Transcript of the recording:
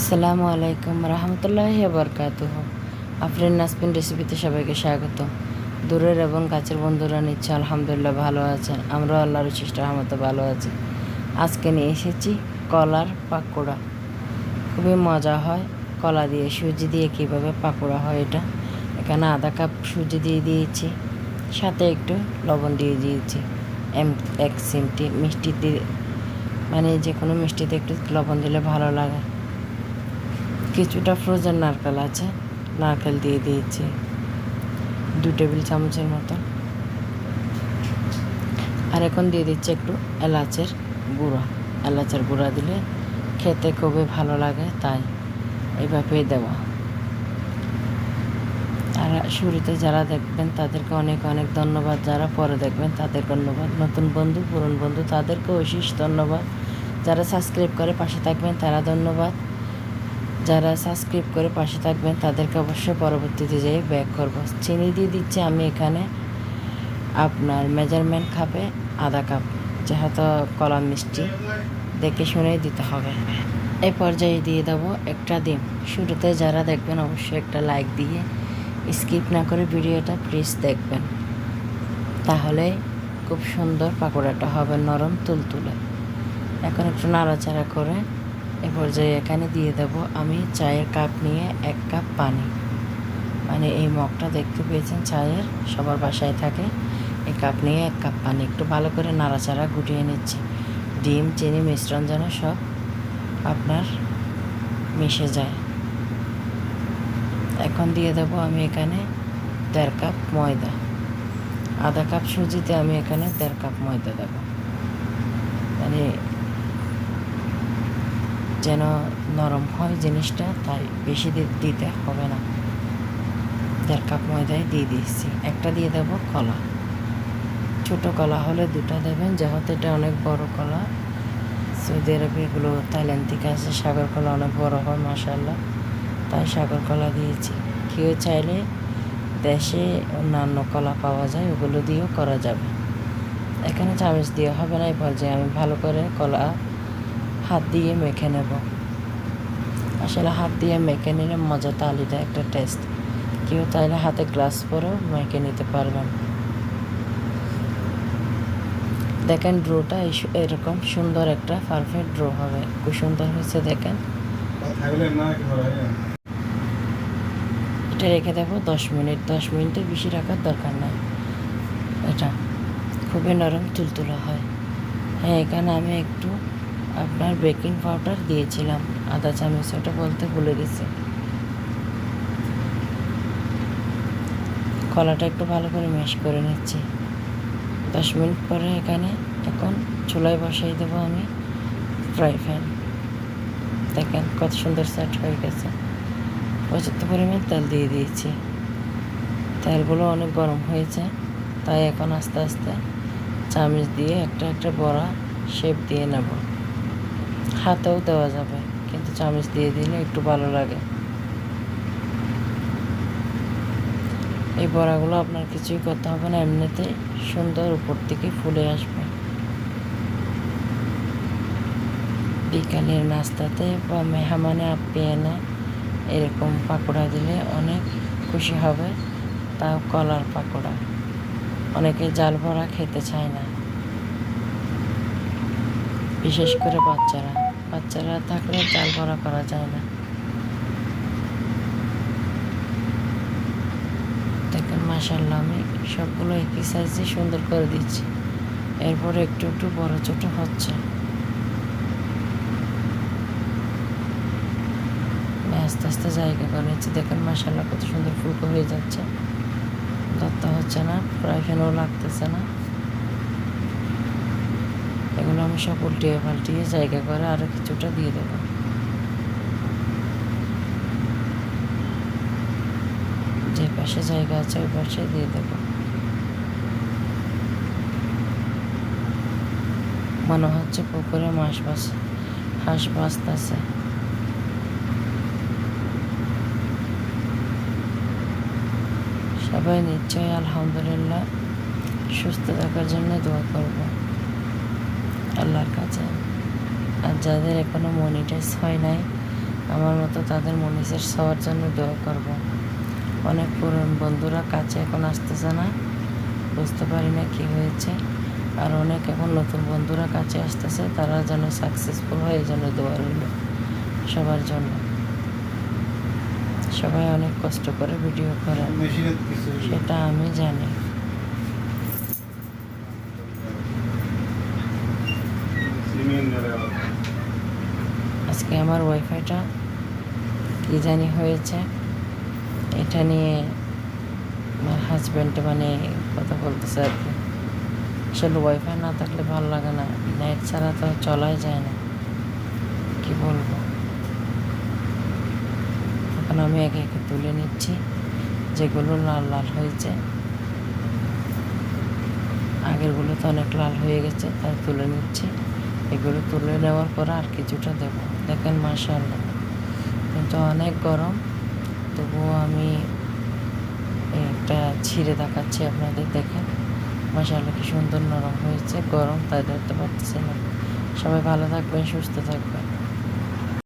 আসসালামু আলাইকুম রহমতুল্লাহ বরকাতুহ। আফরিন নাসপিন রেসিপিতে সবাইকে স্বাগত। দূরের এবং কাছের বন্ধুরা নিচ্ছে আলহামদুলিল্লাহ ভালো আছেন। আমরাও আল্লাহর চেষ্টা রহমতে ভালো আছি। আজকে নিয়ে এসেছি কলার পাকোড়া। খুবই মজা হয় কলা দিয়ে, সুজি দিয়ে কীভাবে পাকোড়া হয় এটা। এখানে আধা কাপ সুজি দিয়ে দিয়েছি, সাথে একটু লবণ দিয়ে দিয়েছি, এম, এক সিমটি মিষ্টি দিয়ে। মানে যে কোনো মিষ্টিতে একটু লবণ দিলে ভালো লাগে। কিছুটা ফ্রোজেন নারকেল আছে, নারকেল দিয়ে দিয়েছি। দু টেবিল চামচের মতো। আর এখন দিয়ে দিচ্ছি একটু এলাচের গুঁড়া। এলাচের গুঁড়া দিলে খেতে খুবই ভালো লাগে, তাই এইভাবেই দেওয়া। আর শুরুতে যারা দেখবেন তাদেরকে অনেক অনেক ধন্যবাদ, যারা পরে দেখবেন তাদের ধন্যবাদ। নতুন বন্ধু, পুরন বন্ধু তাদেরকে অশেষ ধন্যবাদ। যারা সাবস্ক্রাইব করে পাশে থাকবেন তারা ধন্যবাদ। যারা সাবস্ক্রাইব করে পাশে থাকবেন, তাদেরকে অবশ্যই পরবর্তীতে যেয়ে ব্যাক করব। চিনি দিয়ে দিচ্ছি আমি এখানে আপনার মেজারমেন্ট খাপে আধা কাপ যেহেতু কলা মিষ্টি। দেখে শুনেই দিতে হবে। এই পর্যায়ে দিয়ে দেবো একটা ডিম। শুরুতে যারা দেখবেন, অবশ্যই একটা লাইক দিয়ে স্কিপ না করে ভিডিওটা প্লিজ দেখবেন। তাহলে খুব সুন্দর পাকোড়াটা হবে নরম তুলতুলে। এখন একটু নাড়াচাড়া করে এ পর্যায়ে এখানে দিয়ে দেব আমি চায়ের কাপ নিয়ে এক কাপ পানি। মানে এই মগটা দেখতে পেয়েছেন, চায়ের সবার বাসায় থাকে। এই কাপ নিয়ে এক কাপ পানি। একটু ভালো করে নাড়াচাড়া গুটিয়ে নিচ্ছি। ডিম, চিনি, মিশ্রণ যেন সব আপনার মিশে যায়। এখন দিয়ে দেবো আমি এখানে দেড় কাপ ময়দা। আধা কাপ সুজিতে আমি এখানে দেড় কাপ ময়দা দেবো। মানে যেন নরম হয় জিনিসটা, তাই বেশি দিতে হবে না। দেড় কাপ ময়দায় দিয়ে দিয়েছি। একটা দিয়ে দেবো কলা। ছোট কলা হলে দুটো দেবেন, যেহেতু এটা অনেক বড় কলা। সৌদি আরবে এগুলো থাইল্যান্ড থেকে আসে সাগর কলা অনেক বড় হয় মাসাল্লাহ তাই সাগর কলা দিয়েছি। কেউ চাইলে দেশে অন্যান্য কলা পাওয়া যায়, ওগুলো দিয়েও করা যাবে। এখানে চামচ দিয়ে হবে না, এই পর্যায়ে আমি ভালো করে কলা হাত দিয়ে মেখে নেব। আসলে হাত দিয়ে মেখে নিলে মজাটা আলাদা একটা টেস্ট কেউ তাহলে হাতে গ্লাস পরেও মেখে নিতে পারবেন। দেখেন ড্রোটা এরকম সুন্দর একটা পারফেক্ট ড্রো হবে। খুব সুন্দর হয়েছে, দেখেন। এটা রেখে দেবো দশ মিনিট। দশ মিনিটের বেশি রাখার দরকার নাই। এটা খুবই নরম, তুলতুলা হয়। হ্যাঁ এখানে আমি একটু আপনার বেকিং পাউডার দিয়েছিলাম। আদা চামচ, ওটা বলতে ভুলে গেছি। কলাটা একটু ভালো করে মেশ করে নিচ্ছি। দশ মিনিট পরে এখানে এখন চুলায় বসাই দেবো আমি ফ্রাই প্যান। দেখেন কত সুন্দর সেট হয়ে গেছে। পর্যাপ্ত পরিমাণ তেল দিয়ে দিয়েছি। তেলগুলো অনেক গরম হয়েছে, তাই এখন আস্তে আস্তে চামচ দিয়ে একটা একটা বড়া শেপ দিয়ে নেব। হাতেও দেওয়া যাবে, কিন্তু চামচ দিয়ে দিলে একটু ভালো লাগে। এই বড়াগুলো আপনার কিছুই করতে হবে না, এমনিতে সুন্দর উপর থেকে ফুলে আসবে। বিকালের নাস্তাতে বা মেহমানে আপ্যায়নে এরকম পাকোড়া দিলে অনেক খুশি হবে, তাও কলার পাকোড়া। অনেকে জাল ভরা খেতে চায় না, বিশেষ করে বাচ্চারা। বাচ্চারা থাকলে জাল ভরা করা যায় না। দেখেন মাসাল্লাহ আমি সবগুলো একই সাইজে সুন্দর করে দিচ্ছি। এরপর একটু একটু বড় ছোট হচ্ছে। আস্তে আস্তে জায়গা করে নিচ্ছি। দেখেন মাসাল্লাহ কত সুন্দর ফুলকো হয়ে যাচ্ছে। দত্ত হচ্ছে না প্রায় ফ্যানও লাগতেছে না। এগুলো আমি সব উল্টিয়ে পাল্টিয়ে জায়গা করে আরও কিছুটা দিয়ে দেবো। যে পাশে জায়গা আছে ওই পাশে দিয়ে দেবো। মনে হচ্ছে পুকুরে মাছ বাস, হাঁস বাঁচতেছে। সবাই নিশ্চয়ই আলহামদুলিল্লাহ সুস্থ থাকার জন্য দোয়া করব। আল্লাহর কাছে। আর যাদের এখনও মনিটাইজ হয় নাই আমার মতো তাদের মনীষের হওয়ার জন্য দোয়া করব। অনেক পুরনো বন্ধুরা কাছে এখন আসতেছে না বুঝতে পারি না কী হয়েছে। আর অনেক এখন নতুন বন্ধুরা কাছে আসতেছে তারা যেন সাকসেসফুল হয় এই জন্য দোয়া রইল সবার জন্য। সবাই অনেক কষ্ট করে ভিডিও করে সেটা আমি জানি। আজকে আমার ওয়াইফাইটা কী জানি হয়েছে। এটা নিয়ে আমার হাজব্যান্ড মানে কথা বলতেছে আর কি। আসলে ওয়াইফাই না থাকলে ভালো লাগে না। নেট ছাড়া তো চলাই যায় না। কি বলব? এখন আমি একে একে তুলে নিচ্ছি। যেগুলো লাল লাল হয়েছে। আগেরগুলো তো অনেক লাল হয়ে গেছে তাই তুলে নিচ্ছি। এগুলো তুলে নেওয়ার পর আর কিছুটা দেব। দেখেন মাসাল্লাহ কিন্তু অনেক গরম, তবুও আমি এটা ছিঁড়ে দেখাচ্ছি আপনাদের দেখেন। মাসাল্লাহ কি সুন্দর নরম হয়েছে, গরম, তাই ধরতে পারতেছি না। সবাই ভালো থাকবেন, সুস্থ থাকবেন।